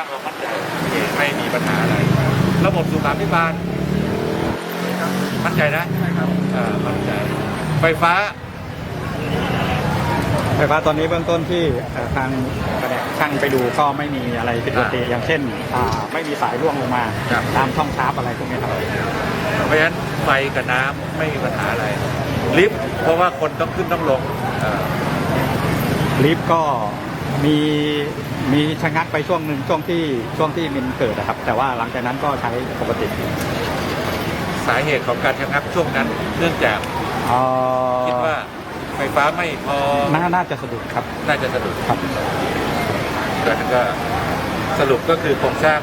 างความมั่นใจไม่มีปัญหาอะไร ระบบสุขาภิบาลมั่นใจนะอ่ามั่นใจ ไฟฟ้า ไฟฟ้าตอนนี้เบื้องต้นที่เอ่อทางแผนกช่างไปดูก็ไม่มีอะไรผิดปกติอย่างเช่นอ่าไม่มีสายร่วงลงมาครับตามช่องชาร์ปอะไรพวกนี้ครับเพราะฉะนั้นไฟกับน้ำไม่มีปัญหาอะไร ลิฟต์เพราะว่าคนต้องขึ้นต้องลงเอ่อลิฟต์ก็ มีมีชะงักไปช่วงหนึ่งช่วงที่ช่วงที่มินเกิดนะครับ แต่ว่าหลังจากนั้นก็ใช้ปกติสาเหตุของการชะงักช่วงนั้นเนื่องจากเอ่อคิดว่าไฟฟ้าไม่พอน่าน่าจะสะดุดครับน่าจะสะดุดครับดังนั้นก็สรุปก็คือโครงสร้าง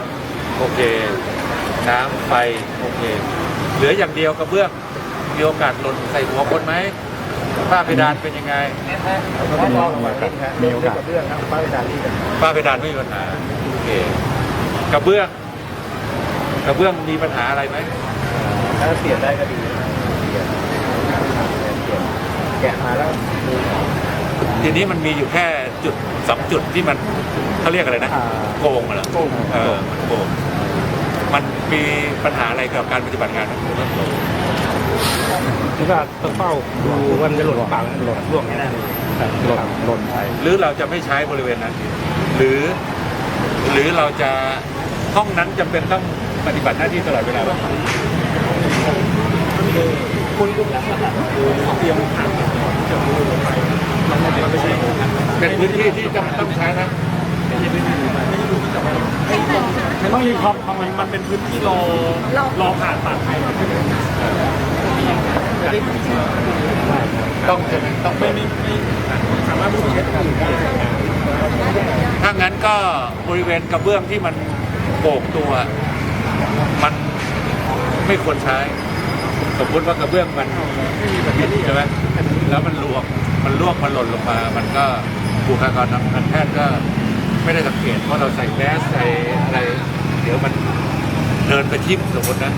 โอเค น้ำไฟโอเค เหลืออย่างเดียวกระเบื้องมีโอกาสหล่นใส่หัวคนไหม ฝ้าเพดานเป็นยังไงก็มีมีโอกาสฝ้าเพดานไม่มีปัญหาโอเคกระเบื้องกระเบื้องมีปัญหาอะไรไหมถ้าเปลี่ยนได้ก็ดีเปลี่ยนเปลี่ยนแกะมาแล้วทีนี้มันมีอยู่แค่จุดสองจุดที่มันเขาเรียกอะไรนะอ่าโกงเหรอเออมันโกงมันมีปัญหาอะไรกับการปฏิบัติงานของคุณบ้าง แล้วก็ต้องเฝ้าดูว่ามันจะหล่นเปล่าหล่นร่วงแน่เลยหล่นหล่นไป หรือเราจะไม่ใช้บริเวณนั้น หรือ หรือเราจะห้องนั้นจำเป็นต้องปฏิบัติหน้าที่ตลอดเวลาป่ะคุณคุณลักษณะคือเตรียมถังมันไม่ใช่เป็นพื้นที่ที่จำต้องใช้นะมันต้องมีความมันมันเป็นพื้นที่รอรอผ่านปากไทย ต้องต้องไม่ไม่ไม่สามารถพูดใช้การได้ถ้างั้นก็บริเวณกระเบื้องที่มันโบกตัว มันไม่ควรใช้ สมมติว่ากระเบื้องมันใช่ไหมแล้วมันลวกมันลวกมันหล่นลงมา มันก็บุคลากรทางการแพทย์ก็ไม่ได้สังเกตเพราะเราใส่แมสใส่อะไร เดี๋ยวมันเดินไปทิ่มสมมตินะ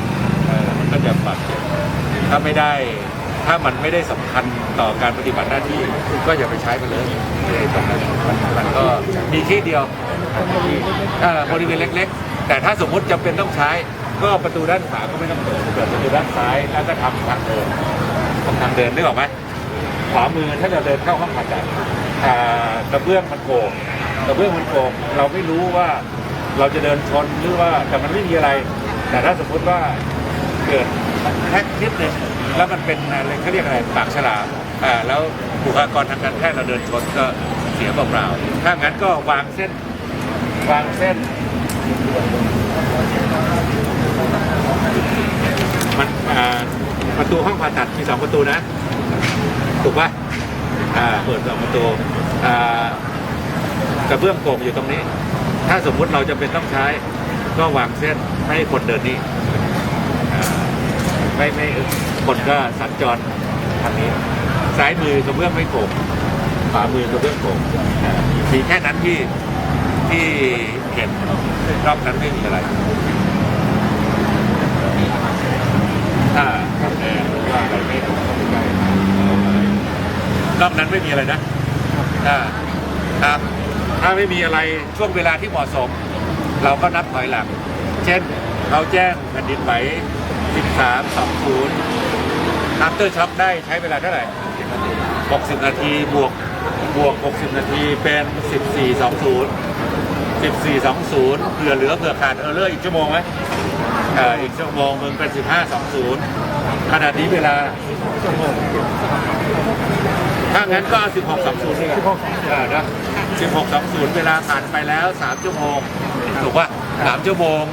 เออมันก็จะบาดเจ็บถ้าไม่ได้ ถ้ามันไม่ได้สำคัญต่อการปฏิบัติหน้าที่ก็อย่าไปใช้มันเลยไอ้ตรงนั้นมันมันก็มีที่เดียวเอ่อบริเวณเล็ก ๆ แต่ถ้าสมมุติจำเป็นต้องใช้ ก็ประตูด้านขวาก็ไม่ต้องเปิดเปิดประตูด้านซ้ายแล้วก็ทำทางเดินทำทางเดินนึกออกไหมขวามือถ้าเราเดินเข้าห้องผ่าตัดกระเบื้องมันโกงกระเบื้องมันโกงเราไม่รู้ว่าเราจะเดินชนหรือว่าแต่มันไม่มีอะไร แต่ถ้าสมมุติว่าเกิดแท็กนิดนึง แล้วมันเป็นอะไรเขาเรียกอะไรปากฉลามอ่าแล้วบุคลากรทางการแพทย์เราเดินชนก็เสียเปล่าๆถ้างั้นก็วางเส้นวางเส้น มันอ่าประตูห้องผ่าตัดมีสองประตูนะ ถูกป่ะอ่าเปิดสองประตูอ่ากระเบื้องโป่งอยู่ตรงนี้ ถ้าสมมุติเราจะเป็นต้องใช้ ก็วางเส้นให้คนเดินนี่อ่ไม่ไม่ คนก็สัญจรทางนี้ซ้ายมือกระเบื้องไม่โป่งขวามือกระเบื้องโป่งอ่มีแค่นั้นที่ที่เห็นรอบนั้นไม่มีอะไรถ้าทำแอร์หรือว่าอะไรไม่ถูกต้องใจรอบนั้นไม่มีอะไรนะถ้าถ้าถ้าไม่มีอะไรช่วงเวลาที่เหมาะสม เราก็นับถอยหลัง เช่นเราแจ้งแผ่นดินไหว 13 20 after shock ได้ใช้เวลาเท่าไหร่60 นาทีบวกบวก 60 นาทีเป็น 14 20 14 20เผื่อเหลือเผื่อขาดเออเลอร์อีกชั่วโมงไหมอ่าอีกชั่วโมงมึงเป็นสิบห้าสองศูนย์ขนาดนี้เวลาถ้างั้นก็สิบหกสองศูนย์นี่อ่านะสิบหกสองศูนย์เวลาผ่านไปแล้วสามชั่วโมง ถูกป่ะสามชั่วโมง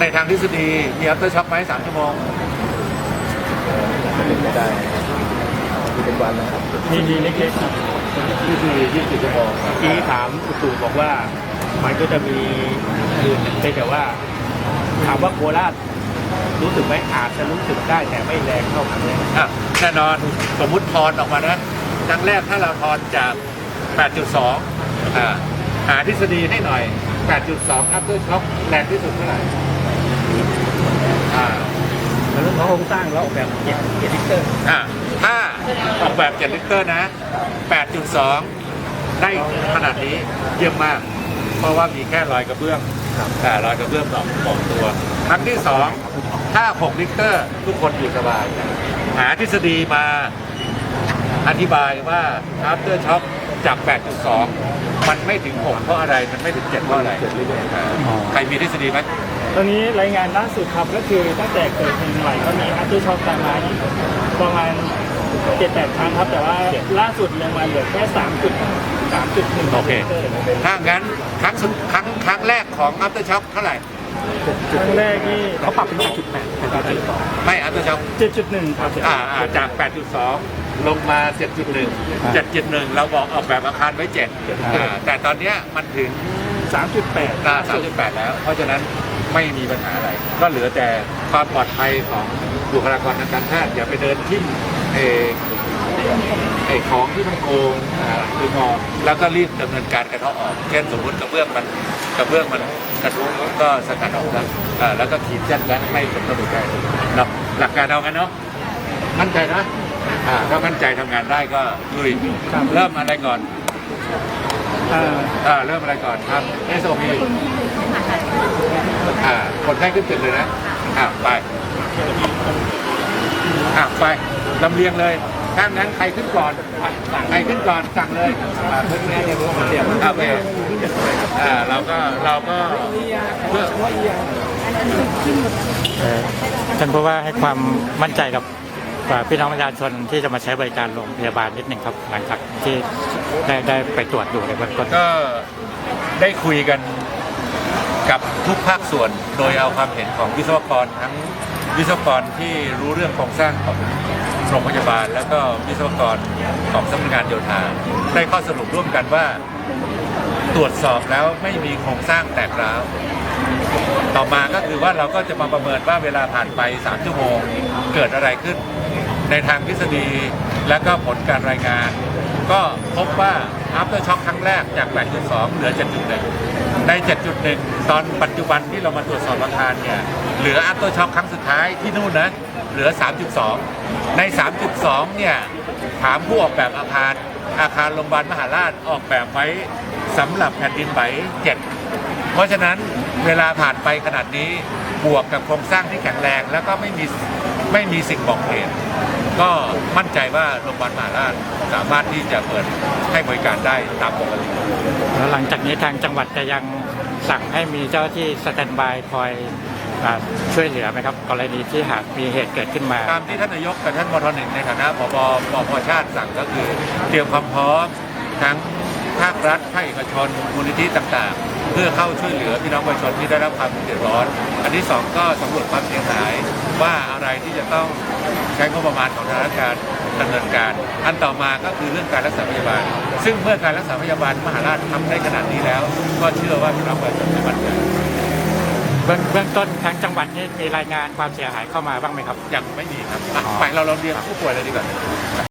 ในทางทฤษฎีมีอัลเตอร์ช็อคไหมสามชั่วโมง ไม่ได้คือเป็นวันนะครับมีมีเล็กนี่คือยี่สิบชั่วโมงเมื่อกี้ถามอุตุบอกว่า มันก็จะมีคือแต่ว่า ถามว่าโคราชรู้สึกไหมอาจจะรู้สึกได้แต่ไม่แรงเท่าครั้งแรกอะแน่นอนสมมุติทอนออกมานะครั้งแรกถ้าเราทอนจาก 8.2อ่าหาทฤษฎีให้หน่อย 8.2 after shock แรงที่สุดเท่าไหร่อ่า แล้วเรื่องของโครงสร้างแล้วออกแบบเจ็ดเจ็ดลิตรอ่าถ้าออกแบบ7ลิตรนะ8.2ได้ขนาดนี้เยี่ยมมาก เพราะว่ามีแค่รอยกระเบื้องแต่รอยกระเบื้องบอกบอกตัวครั้งที่สองถ้า6ลิตรทุกคนอยู่สบาย หาทฤษฎีมาอธิบายว่า after shock จาก 8.2 มันไม่ถึง 6 เพราะอะไร มันไม่ถึง 7 เพราะอะไรอ่าใครมีทฤษฎีไหมตอนนี้รายงานล่าสุดครับก็คือตั้งแต่เกิดเพลงใหม่ก็มีอัพเดทช็อคตามมาอีกประมาณเจ็ดแปดครั้งครับ แต่ว่าล่าสุดลงมาเหลือแค่สามจุดสามจุดหนึ่งโอเค ถ้างั้นครั้งสุดครั้งครั้งแรกของ after shock เท่าไหร่ครั้งแรกนี่เขาปรับเป็น8.8เป็น8.2ไม่ after shock เจ็ดจุดหนึ่งครับอ่าอ่าจาก 8.2 ลงมา 7.1 7.1 เราบอกออกแบบอาคารไว้7อ่าแต่ตอนเนี้ยมันถึงสามจุดแปดตา3.8 แล้ว เพราะฉะนั้นไม่มีปัญหาอะไร ก็เหลือแต่ความปลอดภัยของบุคลากรทางการแพทย์อย่าไปเดินทิ่มเออไอของที่มันโกงอ่าหรืองอแล้วก็รีบดำเนินการกันเอาออกเช่นสมมติกระเบื้องมันกระเบื้องมันกระทุ้งก็สกัดออกแล้วอ่าแล้วก็ขีดเส้นและไม่สมกระดูกใจเนาะหลักการเอากันเนาะมั่นใจนะ อ่าถ้ามั่นใจทำงานได้ก็ลุยเริ่มอะไรก่อนอ่าอ่าเริ่มอะไรก่อนทำ SOP อ่าคนไข้ขึ้นตึกเลยนะอ่าไปอ่าไปลำเลียงเลยถ้างั้นใครขึ้นก่อนใครขึ้นก่อนสั่งเลยอ่าเพื่อนแม่จะรู้คนเดียวโอเคอ่าเราก็เราก็เพื่อ เอ่อท่านผู้ว่าให้ความมั่นใจกับอ่า พี่น้องประชาชนที่จะมาใช้บริการโรงพยาบาลนิดหนึ่งครับหลังจากที่ได้ได้ไปตรวจดูในเบื้องต้นก็ได้คุยกันกับทุกภาคส่วนโดยเอาความเห็นของวิศวกรทั้งวิศวกรที่รู้เรื่องโครงสร้างของโรงพยาบาล แล้วก็วิศวกรของสำนักงานโยธาได้ข้อสรุปร่วมกันว่า ตรวจสอบแล้วไม่มีโครงสร้างแตกร้าวต่อมาก็คือว่าเราก็จะมาประเมินว่าเวลาผ่านไป 3 ชั่วโมงเกิดอะไรขึ้น ในทางทฤษฎีและก็ผลการรายงาน ก็พบว่า after shock ครั้งแรกจาก 8.2 เหลือ 7.1 ใน 7.1 ตอนปัจจุบันที่เรามาตรวจสอบอาคารเนี่ยเหลือ after shock ครั้งสุดท้ายที่นู่นนะเหลือ 3.2 ใน 3.2 เนี่ยถามผู้ออกแบบอาคารอาคารโรงพยาบาลมหาราชออกแบบไว้สำหรับแผ่นดินไหว7เพราะฉะนั้นเวลาผ่านไปขนาดนี้บวกกับโครงสร้างที่แข็งแรง แล้วก็ไม่มีไม่มีสิ่งบอกเหตุ ก็มั่นใจว่าโรงพยาบาลมหาราชสามารถที่จะเปิดให้บริการได้ตามปกติแล้วหลังจากนี้ทางจังหวัดจะยังสั่งให้มีเจ้าหน้าที่สแตนบายคอยอ่าช่วยเหลือไหมครับ กรณีที่หากมีเหตุเกิดขึ้นมา ตามที่ท่านนายกกับท่านมทหนึ่งในฐานะผบปพชาติสั่งก็คือ เตรียมความพร้อมทั้งภาครัฐภาคเอกชนมูลนิธิต่างๆ เพื่อเข้าช่วยเหลือพี่น้องประชาชนที่ได้รับความเดือดร้อน อันที่สองก็สำรวจความเสียหาย ว่าอะไรที่จะต้องใช้งบประมาณของทางราชการดำเนินการ อันต่อมาก็คือเรื่องการรักษาพยาบาล ซึ่งเมื่อการรักษาพยาบาลมหาราชทำได้ขนาดนี้แล้ว ก็เชื่อว่าพี่น้องประชาชนจะมั่นใจเบื้องเบื้องต้นทางจังหวัดนี่มีรายงานความเสียหายเข้ามาบ้างไหมครับ ยังไม่มีครับอะไปเราเราเรียนผู้ป่วยเลยดีกว่า